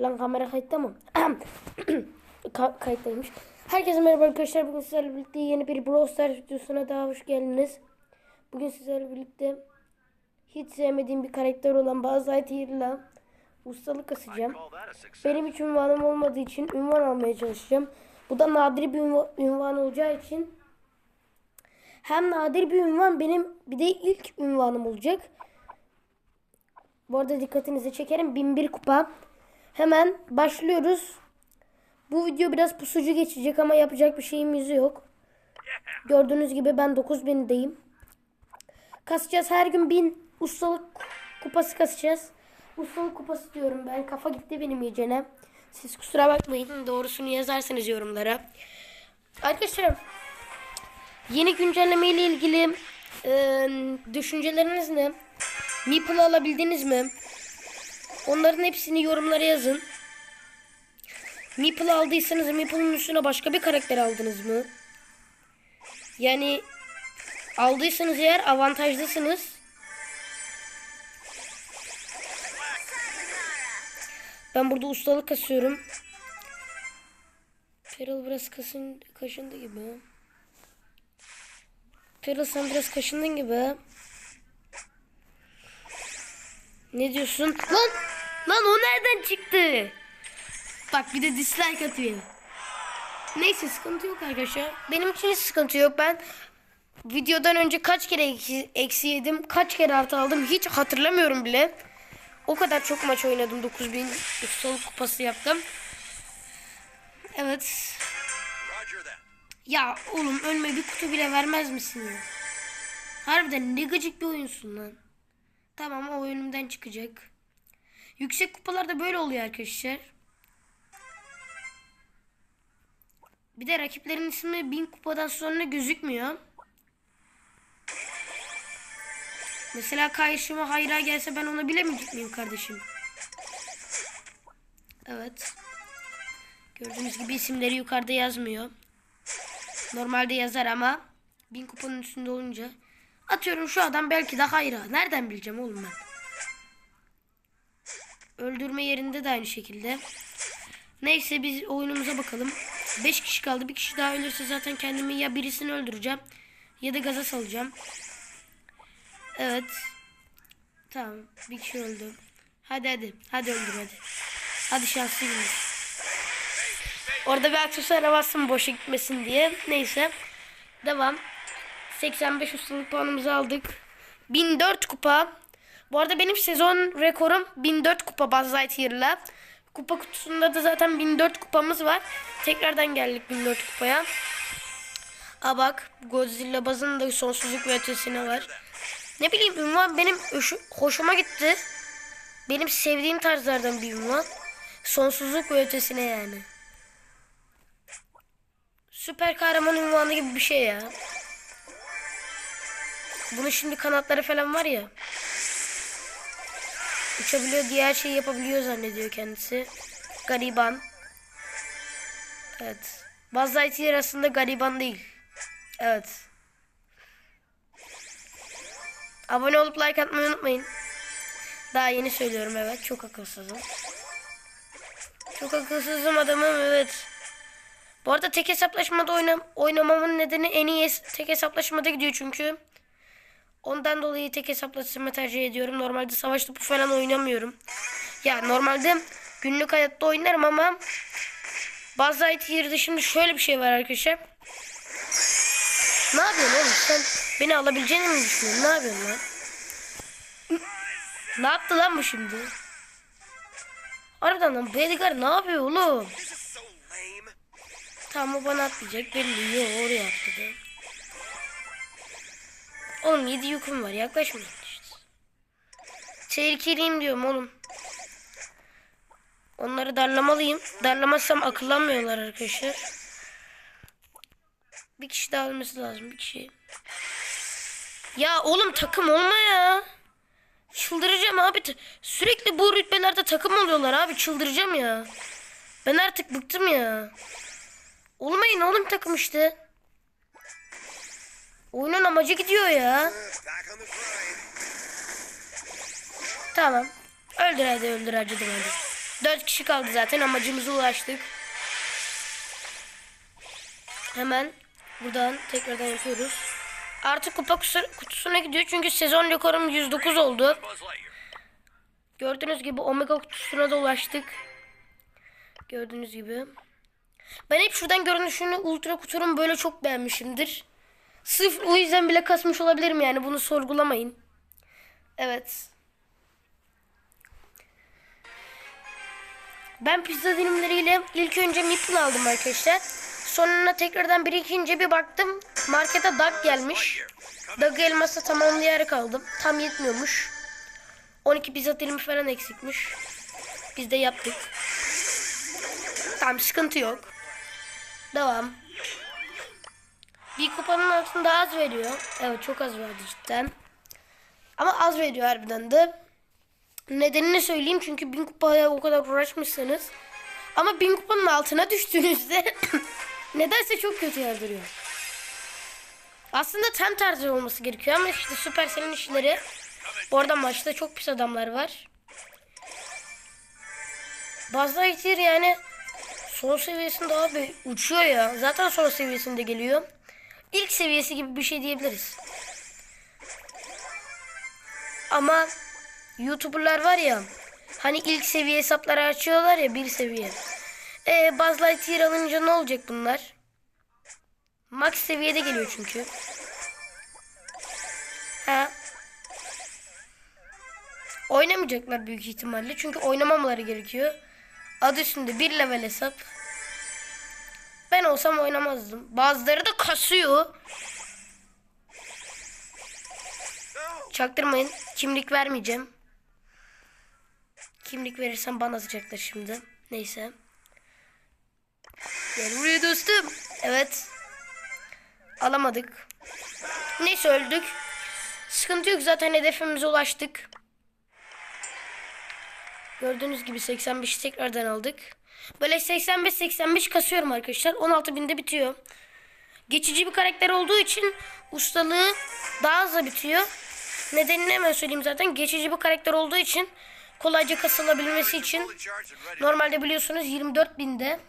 Lan kamera kayıtta mı? Ka- kayıttaymış. Herkese merhaba arkadaşlar. Bugün sizlerle birlikte yeni bir Brawl Stars videosuna daha hoş geldiniz. Bugün sizlerle birlikte hiç sevmediğim bir karakter olan Buzz Lightyear'la ustalık kasacağım. Benim hiç ünvanım olmadığı için ünvan almaya çalışacağım. Bu da nadir bir ünva- ünvan olacağı için hem nadir bir ünvan benim bir de ilk ünvanım olacak. Bu arada dikkatinizi çekerim. 1001 kupa. Hemen başlıyoruz. Bu video biraz pusucu geçecek ama yapacak bir şeyimiz yok. Gördüğünüz gibi ben 9000'deyim. Kasacağız her gün 1000 ustalık kupası kasacağız. Ustalık kupası diyorum ben. Kafa gitti benim iyicene. Siz kusura bakmayın. Doğrusunu yazarsanız yorumlara. Arkadaşlar yeni güncelleme ile ilgili e, düşünceleriniz ne? Meeple alabildiniz mi? Onların hepsini yorumlara yazın. Meeple aldıysanız Meeple'ın üstüne başka bir karakter aldınız mı? Yani aldıysanız eğer avantajlısınız. Ben burada ustalık kasıyorum. Feral biraz kasın, kaşındı gibi. Feral sen biraz kaşındın gibi. Ne diyorsun? Lan! Lan o nereden çıktı? Bak bir de dislike atıyor. Neyse sıkıntı yok arkadaşlar. Benim için hiç sıkıntı yok. Ben videodan önce kaç kere eksi, eksi yedim, kaç kere artı aldım hiç hatırlamıyorum bile. O kadar çok maç oynadım. 9000 ustalık kupası yaptım. Evet. Ya oğlum ölme bir kutu bile vermez misin ya? Harbiden ne gıcık bir oyunsun lan. Tamam o oyunumdan çıkacak. Yüksek kupalarda böyle oluyor arkadaşlar. Bir de rakiplerin ismi 1000 kupadan sonra gözükmüyor. Mesela karşıma hayra gelse ben ona bilemeyecek miyim kardeşim? Evet. Gördüğünüz gibi isimleri yukarıda yazmıyor. Normalde yazar ama 1000 kupanın üstünde olunca atıyorum şu adam belki de hayra. Nereden bileceğim oğlum ben? Öldürme yerinde de aynı şekilde. Neyse biz oyunumuza bakalım. 5 kişi kaldı. Bir kişi daha ölürse zaten kendimi ya birisini öldüreceğim ya da gaza salacağım. Evet. Tamam. Bir kişi öldü. Hadi hadi. Hadi öldür hadi. Hadi şanslıyız. Orada bir aksesuara bastım boşa gitmesin diye. Neyse. Devam. 85 ustalık puanımızı aldık. 1004 kupa. Bu arada benim sezon rekorum 1004 kupa Buzz Lightyear'la. Kupa kutusunda da zaten 1004 kupamız var. Tekrardan geldik 1004 kupaya. Aa bak Godzilla Buzz'ın da sonsuzluk ve ötesine var. Ne bileyim ünvan benim hoşuma gitti. Benim sevdiğim tarzlardan bir ünvan. Sonsuzluk ve ötesine yani. Süper kahraman ünvanı gibi bir şey ya. Bunun şimdi kanatları falan var ya. Uçabiliyor, diğer şeyi yapabiliyor zannediyor kendisi. Gariban. Evet. Buzz Lightyear aslında gariban değil. Evet. Abone olup like atmayı unutmayın. Daha yeni söylüyorum evet. Çok akılsızım. Çok akılsızım adamım evet. Bu arada tek hesaplaşmada oynam oynamamın nedeni en iyi tek hesaplaşmada gidiyor çünkü. Ondan dolayı tek hesaplaşmayı tercih ediyorum. Normalde savaş topu falan oynamıyorum. Ya normalde günlük hayatta oynarım ama Buzz Lightyear'da şimdi şöyle bir şey var arkadaşlar. Ne yapıyorsun oğlum sen beni alabileceğini mi düşünüyorsun? Ne yapıyorsun lan? Ne yaptı lan bu şimdi? Harbiden lan bu Edgar ne yapıyor oğlum? Tamam bana atlayacak. Belli yok oraya. Oğlum 7 yukum var yaklaşmayın işte. Tehlikeliyim diyorum oğlum. Onları darlamalıyım. Darlamazsam akıllanmıyorlar arkadaşlar. Bir kişi daha ölmesi lazım bir kişi. Ya oğlum takım olma ya. Çıldıracağım abi. Sürekli bu rütbelerde takım oluyorlar abi. Çıldıracağım ya. Ben artık bıktım ya. Olmayın oğlum takım işte. Oyunun amacı gidiyor ya. Tamam. Öldür hadi öldür acıdım hadi. 4 kişi kaldı zaten amacımıza ulaştık. Hemen buradan tekrardan yapıyoruz. Artık kupa kutusu- kutusuna gidiyor çünkü sezon rekorum 109 oldu. Gördüğünüz gibi Omega kutusuna da ulaştık. Gördüğünüz gibi. Ben hep şuradan görünüşünü Ultra kutunun böyle çok beğenmişimdir. Sırf o yüzden bile kasmış olabilirim yani bunu sorgulamayın. Evet. Ben pizza dilimleriyle ilk önce Meeple aldım arkadaşlar. Sonra tekrardan birikince bir baktım markete Duck gelmiş. Duck elması tamamlayarak aldım. Tam yetmiyormuş. 12 pizza dilimi falan eksikmiş. Biz de yaptık. Tamam sıkıntı yok. Devam. Bir kupanın altında az veriyor. Evet çok az verdi cidden. Ama az veriyor harbiden de. Nedenini söyleyeyim çünkü bin kupaya o kadar uğraşmışsanız. Ama bin kupanın altına düştüğünüzde nedense çok kötü yardırıyor. Aslında tam tersi olması gerekiyor ama işte Supercell'in işleri Orada maçta çok pis adamlar var. Buzz Lightyear yani son seviyesinde abi uçuyor ya. Zaten son seviyesinde geliyor. İlk seviyesi gibi bir şey diyebiliriz. Ama YouTuber'lar var ya hani ilk seviye hesapları açıyorlar ya bir seviye. Ee, Buzz Lightyear alınca ne olacak bunlar? Max seviyede geliyor çünkü. Ha, Oynamayacaklar büyük ihtimalle. Çünkü oynamamaları gerekiyor. Adı üstünde bir level hesap. Ben olsam oynamazdım. Bazıları da kasıyor. Çaktırmayın. Kimlik vermeyeceğim. Kimlik verirsem bana atacaklar şimdi. Neyse. Gel buraya dostum. Evet. Alamadık. Neyse öldük. Sıkıntı yok zaten hedefimize ulaştık. Gördüğünüz gibi 85 tekrardan aldık. Böyle 85-85 kasıyorum arkadaşlar. 16 binde bitiyor. Geçici bir karakter olduğu için ustalığı daha hızlı bitiyor. Nedenini hemen söyleyeyim zaten. Geçici bir karakter olduğu için kolayca kasılabilmesi için normalde biliyorsunuz 24 binde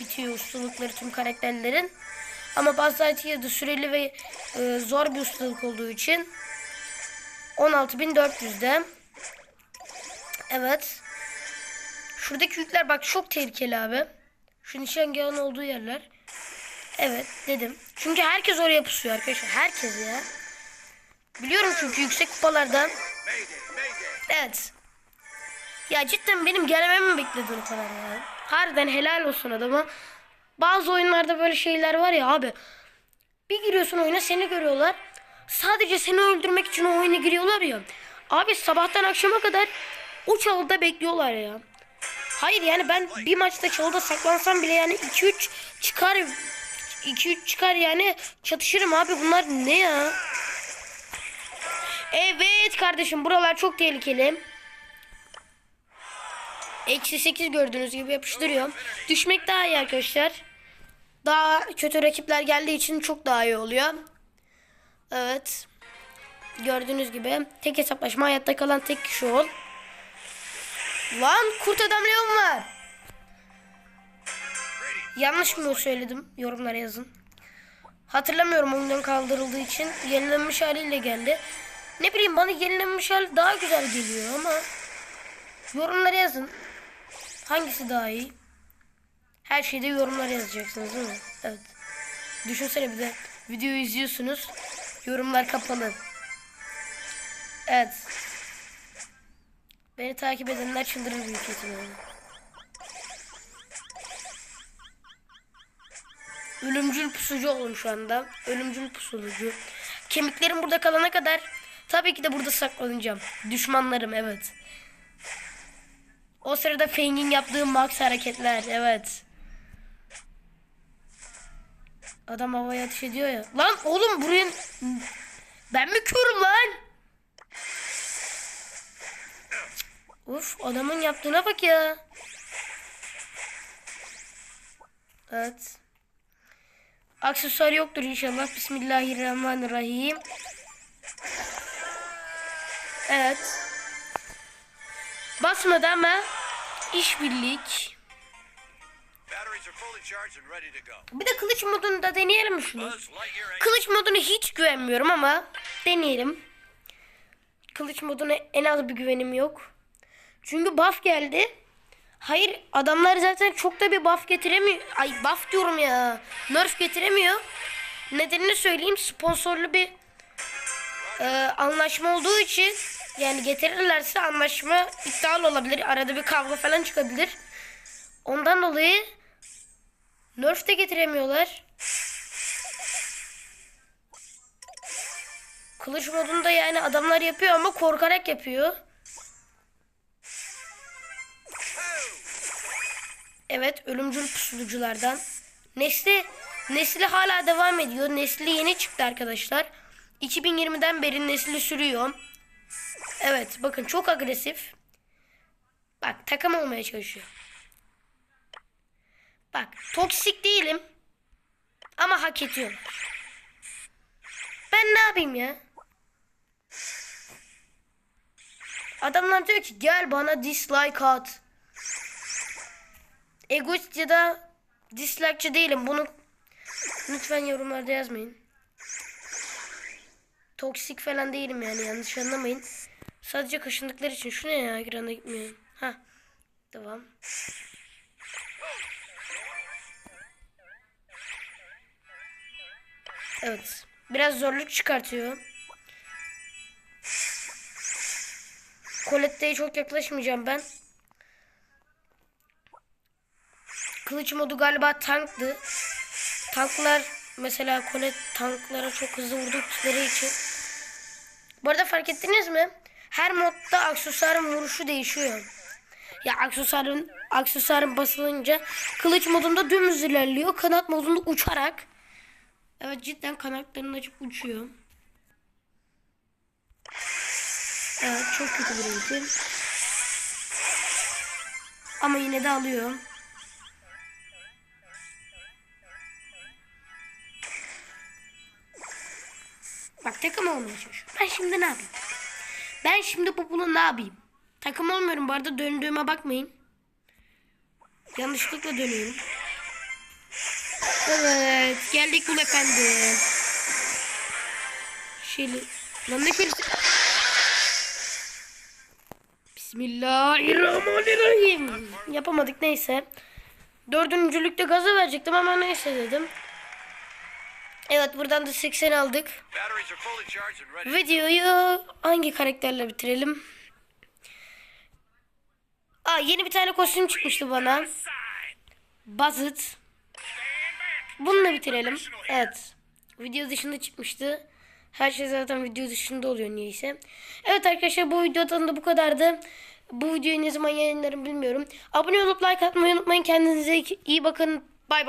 bitiyor ustalıkları tüm karakterlerin. Ama Buzz Lightyear'da süreli ve e, zor bir ustalık olduğu için 16.400'de. Evet. Şuradaki yükler bak çok tehlikeli abi. Şu nişangahın olduğu yerler. Evet dedim. Çünkü herkes oraya pusuyor arkadaşlar. Herkes ya. Biliyorum çünkü yüksek kupalardan. Evet. Ya cidden benim gelmemi mi bekledin o kadar ya? Harbiden helal olsun adama. Bazı oyunlarda böyle şeyler var ya abi. Bir giriyorsun oyuna seni görüyorlar. Sadece seni öldürmek için o oyuna giriyorlar ya. Abi sabahtan akşama kadar o bekliyorlar ya. Hayır yani ben bir maçta çalıda saklansam bile yani 2-3 çıkar 2-3 çıkar yani çatışırım abi bunlar ne ya? Evet kardeşim buralar çok tehlikeli. Eksi 8 gördüğünüz gibi yapıştırıyorum. Düşmek daha iyi arkadaşlar. Daha kötü rakipler geldiği için çok daha iyi oluyor. Evet. Gördüğünüz gibi tek hesaplaşma hayatta kalan tek kişi ol. Lan kurt adam Leon var. Yanlış mı söyledim? Yorumlara yazın. Hatırlamıyorum oyundan kaldırıldığı için yenilenmiş haliyle geldi. Ne bileyim bana yenilenmiş hali daha güzel geliyor ama yorumlara yazın. Hangisi daha iyi? Her şeyde yorumlara yazacaksınız değil mi? Evet. Düşünsene bir de videoyu izliyorsunuz. Yorumlar kapalı. Evet. Beni takip edenler çıldırır büyük ihtimalle. Ölümcül pusucu oldum şu anda. Ölümcül pusucu. Kemiklerim burada kalana kadar tabii ki de burada saklanacağım. Düşmanlarım evet. O sırada Feng'in yaptığı max hareketler evet. Adam havaya ateş ediyor ya. Lan oğlum buraya... Ben mi körüm lan? Uf adamın yaptığına bak ya. Evet. Aksesuar yoktur inşallah. Bismillahirrahmanirrahim. Evet. Basmadı ama işbirlik. Bir de kılıç modunu da deneyelim mi şunu? Kılıç modunu hiç güvenmiyorum ama deneyelim. Kılıç moduna en az bir güvenim yok. Çünkü buff geldi. Hayır adamlar zaten çok da bir buff getiremiyor. Ay buff diyorum ya. Nerf getiremiyor. Nedenini söyleyeyim. Sponsorlu bir e, anlaşma olduğu için yani getirirlerse anlaşma iptal olabilir. Arada bir kavga falan çıkabilir. Ondan dolayı Nerf de getiremiyorlar. Kılıç modunda yani adamlar yapıyor ama korkarak yapıyor. Evet ölümcül pusuluculardan. Nesli, nesli hala devam ediyor. Nesli yeni çıktı arkadaşlar. 2020'den beri nesli sürüyor. Evet bakın çok agresif. Bak takım olmaya çalışıyor. Bak toksik değilim. Ama hak ediyorum. Ben ne yapayım ya? Adamlar diyor ki gel bana dislike at. Egoist ya da dislikeçi değilim. Bunu lütfen yorumlarda yazmayın. Toksik falan değilim yani yanlış anlamayın. Sadece kaşındıkları için. Şu ne ya ekranda gitmiyor. Ha. Devam. Evet. Biraz zorluk çıkartıyor. Colette'ye çok yaklaşmayacağım ben. Kılıç modu galiba tanktı. Tanklar mesela Colette tanklara çok hızlı vurdukları için. Bu arada fark ettiniz mi? Her modda aksesuarın vuruşu değişiyor. Ya aksesuarın aksesuarın basılınca kılıç modunda dümdüz ilerliyor. Kanat modunda uçarak. Evet cidden kanatlarını açıp uçuyor. Evet çok kötü bir eğitim. Ama yine de alıyor. Bak takım olmaya çalışıyorum. Ben şimdi ne yapayım? Ben şimdi bunu ne yapayım? Takım olmuyorum bu arada döndüğüme bakmayın. Yanlışlıkla dönüyorum. Evet geldik bu efendim. Şöyle. Lan ne şöyle. Bismillahirrahmanirrahim. Yapamadık neyse. Dördüncülükte gazı verecektim ama neyse dedim. Evet buradan da 80 aldık. Videoyu hangi karakterle bitirelim? Aa yeni bir tane kostüm çıkmıştı bana. Buzzet. Bununla bitirelim. Evet. Video dışında çıkmıştı. Her şey zaten video dışında oluyor niyeyse. Evet arkadaşlar bu videodan da bu kadardı. Bu videoyu ne zaman yayınlarım bilmiyorum. Abone olup like atmayı unutmayın. Kendinize iyi bakın.